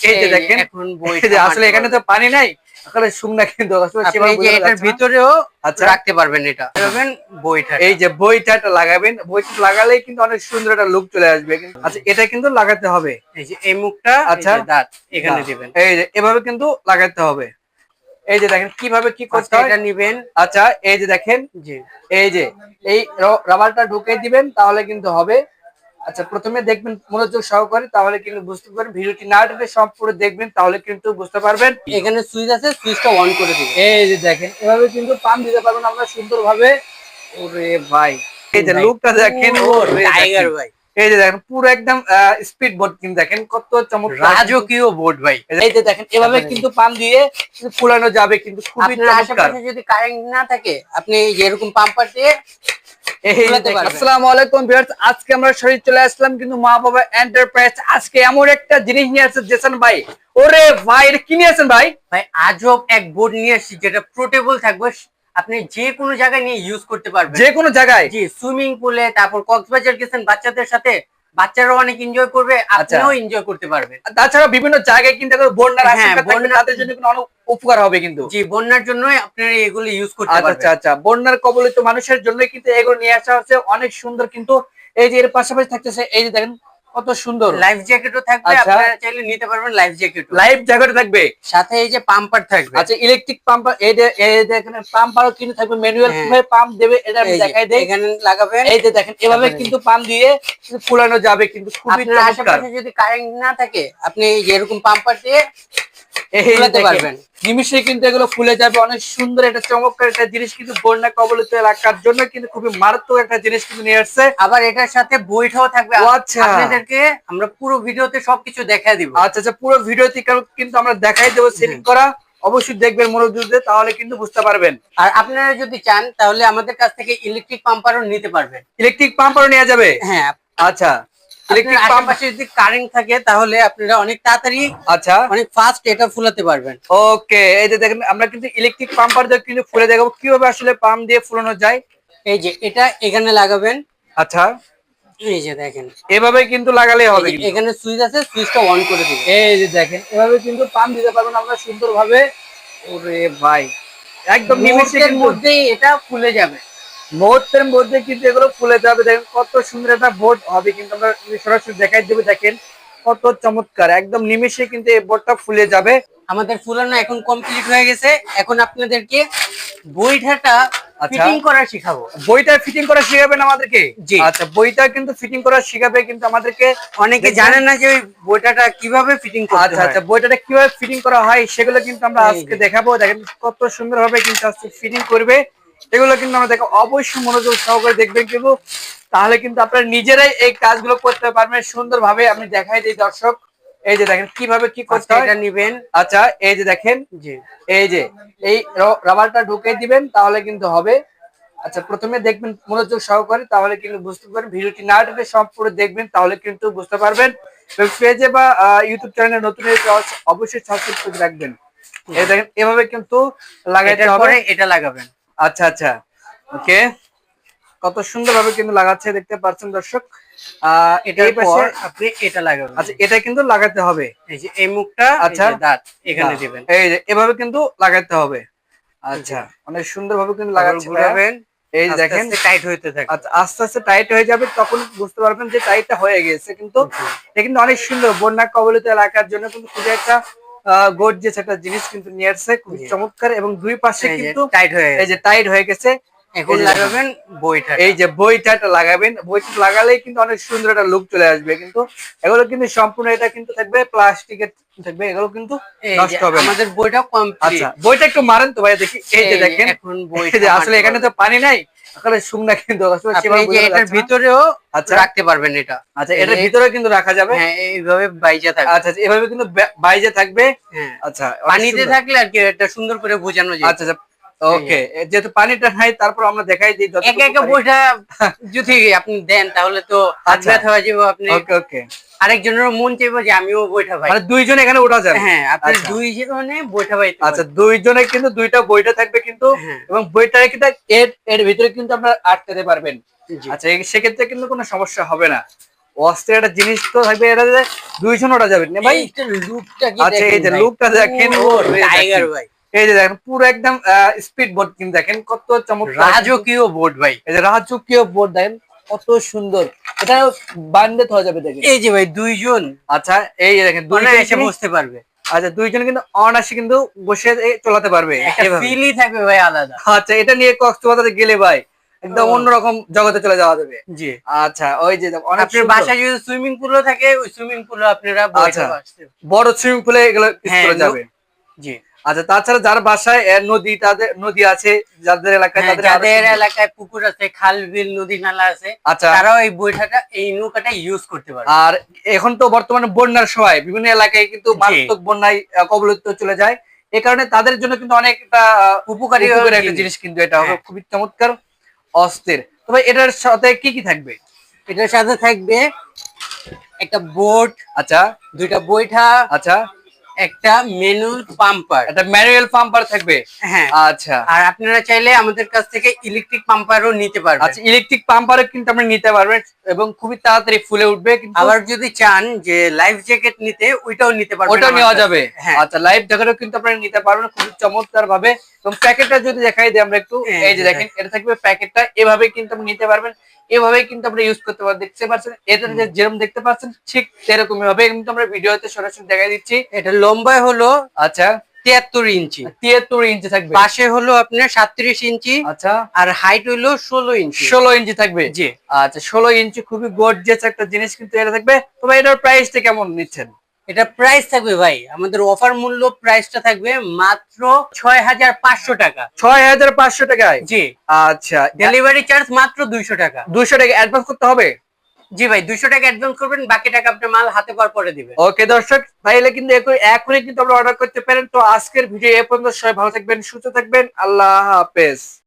এই যে দেখেন এখন বই আসলে এখানে তো পানি নাই আসলে শুকনা কিন্তু এটার ভিতরেও আচ্ছা। রাখতে পারবেন এটা? বইটা। এই যে বইটা লাগাবেন বইটা লাগালেই কিন্তু অনেক সুন্দর একটা লুক চলে আসবে। আচ্ছা এটা কিন্তু লাগাতে হবে। এই যে এই মুখটা আচ্ছা। দাঁত এখানে দিবেন। এই যে এভাবে কিন্তু লাগাতে হবে। এই যে দেখেন কীভাবে কি করতে হয়? এটা নিবেন। আচ্ছা এই যে দেখেন জি। এই যে এই রাবারটা ঢুকে দিবেন তাহলে কিন্তু হবে। আচ্ছা প্রথমে দেখবেন মনোযোগ সহকারে তাহলে কিন্তু বুঝতে পারবেন ভিডিওটি না টেনে সম্পূর্ণ দেখবেন তাহলে কিন্তু বুঝতে পারবেন। এখানে সুইচ আছে সুইচটা অন করে দিবেন। এই যে দেখেন এভাবে কিন্তু পাম দিতে পারবেন আমরা সুন্দরভাবে। ওরে ভাই এই যে লুকটা দেখেন ওরে টাইগার। ভাই। এই যে দেখেন পুরো একদম স্পিড বোর্ড কিন্তু দেখেন কত চমৎকার। রাজকীয় বোর্ড ভাই। এই যে দেখেন এভাবে কিন্তু পাম দিয়ে ফুলানো যাবে কিন্তু খুবই চমৎকার। যদি কারেন্ট না থাকে আপনি এরকম পাম্পার দিয়ে আসসালামু আলাইকুম ভিউয়ার্স আজকে আমরা শরীর চলে আসলাম কিন্তু মা বাবা এন্টারপ্রাইজ আজকে এমন একটা জিনিস নিয়ে আসছে জেসন ভাই। ওরে ভাই এটা কি নিয়ে আসছেন ভাই? ভাই আজব এক বোর্ড নিয়ে আসছি যেটা পোর্টেবল থাকবে আপনি যে কোনো জায়গায় নিয়ে ইউজ করতে পারবেন। যে কোনো জায়গায়? জি সুইমিং পুলে তারপর কক্সবাজার গেছেন বাচ্চাদের সাথে বাচ্চারাও অনেক এনজয় করবে আচ্ছা। আপনিও এনজয় করতে পারবে তাছাড়া বিভিন্ন জায়গায় কিন্তু বন্যার হ্যাঁ, তাদের জন্য অনেক উপকার হবে কিন্তু। জি বন্যার জন্য আপনারা এগুলো ইউজ করতে আচ্ছা পারবেন। আচ্ছা আচ্ছা। বন্যার কবলিত মানুষের জন্য কিন্তু এগুলো নিয়ে আসা হচ্ছে। অনেক সুন্দর কিন্তু এই যে এর পাশাপাশি থাকতেছে এই যে দেখেন কত সুন্দর। লাইফ জ্যাকেটও থাকবে আচ্ছা। আপনারা চাইলে নিতে পারবেন লাইফ জ্যাকেটও লাইফ জ্যাকেট থাকবে? সাথে এই যে পাম্পার থাকবে। আচ্ছা ইলেকট্রিক পাম্পার এই যে এই যে এখানে পাম্পারও কিন্তু থাকবে ম্যানুয়াল ভাবে পাম্প দেবে এটা আমি দেখাই দেই। এখানে লাগাবেন। এই যে দেখেন এভাবে কিন্তু পাম্প দিয়ে ফুলানো যাবে কিন্তু খুবই চমৎকার। যদি কারেন্ট না থাকে আপনি এরকম পাম্পার দিয়ে পারবেন। কিন্তু এগুলো ফুলে যাবে। অনেক সুন্দর একটা চমৎকার একটা জিনিস কিন্তু বন্যা কবলিত এলাকার জন্য কিন্তু খুবই মারাত্মক একটা জিনিস কিন্তু নিয়ে আসছে। আবার এটার সাথে বইটাও থাকবে। আচ্ছা। আপনাদেরকে আমরা পুরো ভিডিওতে সবকিছু দেখা দিব। আচ্ছা আচ্ছা পুরো ভিডিওতে কিন্তু আমরা দেখাই দেবো সেটিং করা। অবশ্যই দেখবেন মনোযোগ দিয়ে তাহলে কিন্তু বুঝতে পারবেন। আর আপনারা যদি চান তাহলে আমাদের কাছ থেকে ইলেকট্রিক পাম্পারও নিতে পারবেন। ইলেকট্রিক পাম্পারও নেওয়া যাবে? হ্যাঁ। আচ্ছা। ইলেকট্রিক পাম্প আশেপাশে যদি কারেন্ট থাকে তাহলে আপনারা অনেক তাড়াতাড়ি আচ্ছা। অনেক ফাস্ট এটা ফুলাতে পারবেন। ওকে এই যে দেখেন আমরা কিন্তু ইলেকট্রিক পাম্পার দিয়ে কিন্তু ফুলে দেখাবো। কীভাবে আসলে পাম্প দিয়ে ফুলানো যায়? এই যে এটা এখানে লাগাবেন। আচ্ছা। এই যে দেখেন। এভাবে কিন্তু লাগালে হবে। এখানে সুইচ আছে সুইচটা অন করে দিবেন। এই যে দেখেন এভাবে কিন্তু পাম্প দিতে পারবেন আমরা সুন্দরভাবে। ওরে ভাই একদম নিমিষে মুহূর্তের মধ্যেই এটা ফুলে যাবে। মুহূর্তের মধ্যে কিন্তু এগুলো ফুলে যাবে। দেখেন কত সুন্দর একটা বোর্ড হবে কিন্তু আমরা সরাসরি দেখাই দেবো দেখেন কত চমৎকার। একদম নিমিষে কিন্তু এই বোর্ডটা ফুলে যাবে। আমাদের ফুলানো এখন কমপ্লিট হয়ে গেছে। এখন আপনাদেরকে বইটাটা আচ্ছা। ফিটিং করা শিখাবো। বইটা ফিটিং করা শিখাবেন আমাদেরকে? জি। আচ্ছা বইটা কিন্তু ফিটিং করা শিখাবে কিন্তু আমাদেরকে অনেকে না যে বইটাটা কীভাবে ফিটিং করতে আচ্ছা হয়। আচ্ছা বইটাটা কীভাবে ফিটিং করা হয় সেগুলো কিন্তু আমরা আজকে দেখাবো। দেখেন কত সুন্দর ভাবে কিন্তু আজকে ফিটিং করবে। এগুলো কিন্তু আমরা দেখো অবশ্যই মনোযোগ সহকারে দেখবেন কিন্তু তাহলে কিন্তু আপনারা নিজেরাই এই কাজগুলো করতে পারবেন সুন্দরভাবে আমি দেখাই দিই দর্শক। এই যে দেখেন কীভাবে কি করতে আচ্ছা, এটা নিবেন। আচ্ছা এই যে দেখেন জি। এই যে এই রাবারটা ঢুকে দিবেন তাহলে কিন্তু হবে। আচ্ছা প্রথমে দেখবেন মনোযোগ সহকারে তাহলে কিন্তু বুঝতে পারবেন। ভিডিওটি না টেনে সম্পূর্ণ দেখবেন তাহলে কিন্তু বুঝতে পারবেন। পেজে বা ইউটিউব চ্যানেলে নতুন অবশ্যই সাবস্ক্রাইব করে রাখবেন। এই দেখেন এভাবে কিন্তু লাগাইতে হবে। এটা লাগাবেন। আচ্ছা আচ্ছা। ওকে। কত সুন্দর ভাবে কিন্তু লাগাচ্ছে দেখতে পাচ্ছেন দর্শক। এটার পাশে আপনি এটা লাগাবেন। আচ্ছা এটা কিন্তু লাগাতে হবে। এই যে এই মুখটা আচ্ছা। দাঁত এখানে দিবেন। এই যে এভাবে কিন্তু লাগাতে হবে। আচ্ছা অনেক সুন্দর ভাবে কিন্তু। ঘুরাবেন। এই দেখেন। টাইট হইতে থাকে আচ্ছা আস্তে আস্তে টাইট হয়ে যাবে তখন বুঝতে পারবেন যে টাইটটা হয়ে গেছে। কিন্তু এটা কিন্তু অনেক সুন্দর। বন্যা কবলিত এলাকার জন্য কিন্তু খুবই একটা গর্জিয়াস একটা জিনিস কিন্তু নিয়ে আসছে খুব চমৎকার এবং দুই পাশে কিন্তু টাইট হয়ে গেছে। যে টাইট হয়ে গেছে। এখন লাগাবেন বইটা। এই যে বইটা লাগাবেন বইটা লাগালেই কিন্তু অনেক সুন্দর একটা লুক চলে আসবে কিন্তু এগুলো কিন্তু সম্পূর্ণ এটা কিন্তু থাকবে প্লাস্টিকের থাকবে এগুলো কিন্তু নষ্ট হবে আমাদের বইটা কমপ্লিট আচ্ছা বইটা একটু মারেন তো ভাই দেখি এই যে দেখেন। এখন বই আসলে এখানে তো পানি নাই আসলে শুকনা কিন্তু এটার ভিতরেও আচ্ছা। রাখতে পারবেন এটা। আচ্ছা এটার ভিতরে কিন্তু রাখা যাবে। হ্যাঁ এইভাবে বাইজা থাকবে। আচ্ছা আচ্ছা, এভাবে কিন্তু বা- থাকবে। হ্যাঁ। আচ্ছা পানিতে থাকলে আর কি এটা সুন্দর করে বোঝানো যায়। আচ্ছা আচ্ছা ওকে যেহেতু পানিটা নাই তারপর আমরা দেখাই দিই একা একা বইটা যদি আপনি দেন তাহলে তো আচ্ছা। হয়ে যাবে আপনি। ওকে ওকে আরেকজনেরও মন চাইব যে আমিও বইটা মানে দুইজন এখানে যাবে। হ্যাঁ আপনি আচ্ছা। বইটা আচ্ছা। দুইজনে কিন্তু দুইটা বইটা থাকবে কিন্তু হ্যাঁ। এবং বইটা কিন্তু এর এর ভিতরে কিন্তু আপনারা আটকাতে পারবেন। আচ্ছা সেক্ষেত্রে কিন্তু কোনো সমস্যা হবে না। অস্ত্রের একটা জিনিস তো থাকবে এটা যে দুইজন ওটা যাবে না ভাই? লুকটা আচ্ছা এই যে লুকটা দেখেন ও টাইগার ভাই। এই যে দেখেন পুরো একদম স্পিড বোর্ড কিন্তু দেখেন কত চমৎকার রাজকীয় বোর্ড ভাই। এই যে রাজকীয় বোর্ড দেখেন কত সুন্দর। এটা বান্ডে হয়ে যাবে দেখেন। এই যে ভাই দুইজন। আচ্ছা এই যে দেখেন দুইজন দুইজন এসে বসতে পারবে। আচ্ছা দুইজন কিন্তু অনায়াসে কিন্তু বসে চলাতে পারবে। একটা ফিলই থাকবে ভাই আলাদা। আচ্ছা এটা নিয়ে কক্সবাজারে গেলে ভাই একদম অন্যরকম জগতে চলে যাওয়া যাবে। জি। আচ্ছা ওই যে আপনার। বাসায় যদি সুইমিং পুলও থাকে ওই সুইমিং পুলে আপনারা আচ্ছা। বড় সুইমিং পুলে এগুলো হ্যাঁ, যাবে। জি। আচ্ছা তাছাড়া যার বাসায় নদী তাদের নদী আছে যাদের এলাকায় হ্যাঁ, তাদের যাদের এলাকায় পুকুর আছে খাল বিল নদী নালা আছে আচ্ছা। তারাও এই বইটাটা এই নৌকাটা ইউজ করতে পারে আর এখন তো বর্তমানে বন্যার সময় বিভিন্ন এলাকায় কিন্তু। মারাত্মক বন্যায় কবলিত চলে যায়। এ কারণে তাদের জন্য কিন্তু অনেকটা উপকারী একটা জিনিস। কিন্তু এটা। হবে হ্যাঁ। খুবই চমৎকার অস্থির। তবে এটার সাথে কি কি থাকবে? এটার সাথে থাকবে একটা বোট আচ্ছা। দুইটা বৈঠা আচ্ছা। একটা মেনু পাম্পার একটা ম্যানুয়াল পাম্পার থাকবে? হ্যাঁ। আচ্ছা। আর আপনারা চাইলে আমাদের কাছ থেকে ইলেকট্রিক পাম্পারও নিতে পারবেন। আচ্ছা ইলেকট্রিক পাম্পারও কিন্তু আপনি নিতে পারবেন এবং খুবই তাড়াতাড়ি ফুলে উঠবে কিন্তু আবার যদি চান যে লাইফ জ্যাকেট নিতে ওইটাও নিতে পারবেন ওটা নেওয়া যাবে? হ্যাঁ। আচ্ছা লাইভ জ্যাকেটও কিন্তু আপনারা নিতে পারবেন খুবই চমৎকার ভাবে এবং প্যাকেটটা যদি দেখাই দিই আমরা একটু হ্যাঁ, এই যে দেখেন এটা থাকবে প্যাকেটটা এভাবে কিন্তু আপনি নিতে পারবেন। এভাবে কিন্তু আমরা ইউজ করতে পারবেন দেখতে পাচ্ছেন এটা যে যেরকম দেখতে পাচ্ছেন ঠিক সেরকমই হবে। কিন্তু আমরা ভিডিওতে সরাসরি দেখাই দিচ্ছি। এটা লম্বায় হলো আচ্ছা। তিয়াত্তর ইঞ্চি। তিয়াত্তর ইঞ্চি থাকবে। পাশে হলো আপনার সাতত্রিশ ইঞ্চি। আচ্ছা। আর হাইট হলো ষোলো ইঞ্চি। ষোলো ইঞ্চি থাকবে। জি। আচ্ছা ষোলো ইঞ্চি খুবই গর্জিয়াস একটা জিনিস কিন্তু এটা থাকবে। তবে এটার প্রাইসটা কেমন নিচ্ছেন? এটা প্রাইস থাকবে ভাই। আমাদের অফার মূল্য প্রাইসটা থাকবে মাত্র ছয় হাজার পাঁচশো টাকা। ছয় হাজার পাঁচশো টাকায়? জি। আচ্ছা ডেলিভারি চার্জ মাত্র দুইশো টাকা। দুইশো টাকা অ্যাডভান্স করতে হবে? জি ভাই দুইশো টাকা অ্যাডভান্স করবেন বাকি টাকা আপনি মাল হাতে পাওয়ার পরে দিবেন। ওকে দর্শক তাইলে কিন্তু এখনই কিন্তু আপনারা অর্ডার করতে পারেন। তো আজকের ভিডিও এ পর্যন্ত সবাই ভালো থাকবেন সুস্থ থাকবেন। আল্লাহ হাফেজ।